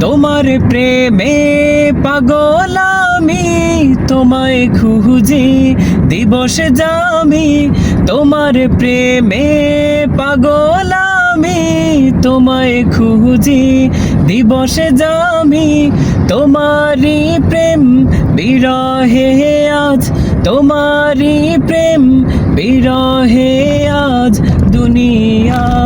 তোমার প্রেমে পাগল আমি তোমায় খুঁজি দিবস জামি। তোমার প্রেমে পাগল আমি তোমায় খুঁজি দিবস জামি। তোমারি প্রেম বিরহে আজ তোমারি প্রেম বিরহে আজ দুনিয়া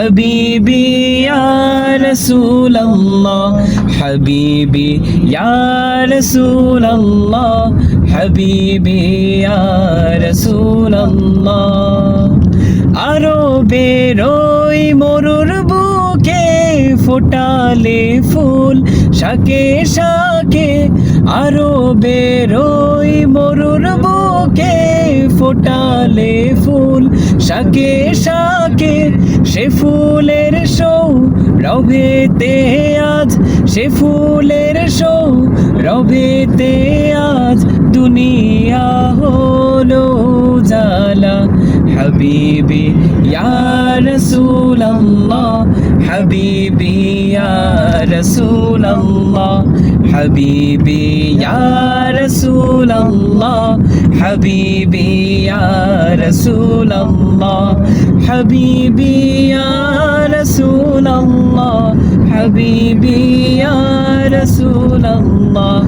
হাবিবি রাসূলুল্লাহ হাবিবি ইয়া রাসূলুল্লাহ আরও বেরোই মরুর বুকে ফোটালে ফুল শাকে শাকে। আরও বেরোই মরুর বুকে ফোটালে ফুল শাকে শাকে। সে ফুলের সৌ রভেতে আজ সে ফুলের সৌ রভেতে দুনিয়া হলো জালা হাবিবি ইয়া রাসূলুল্লাহ, হাবিবি ইয়া রাসূলুল্লাহ, হাবিবি ইয়া রাসূলুল্লাহ, হাবিবি ইয়া রাসূলুল্লাহ, হাবিবি ইয়া রাসূলুল্লাহ, হাবিবি ইয়া রাসূলুল্লাহ।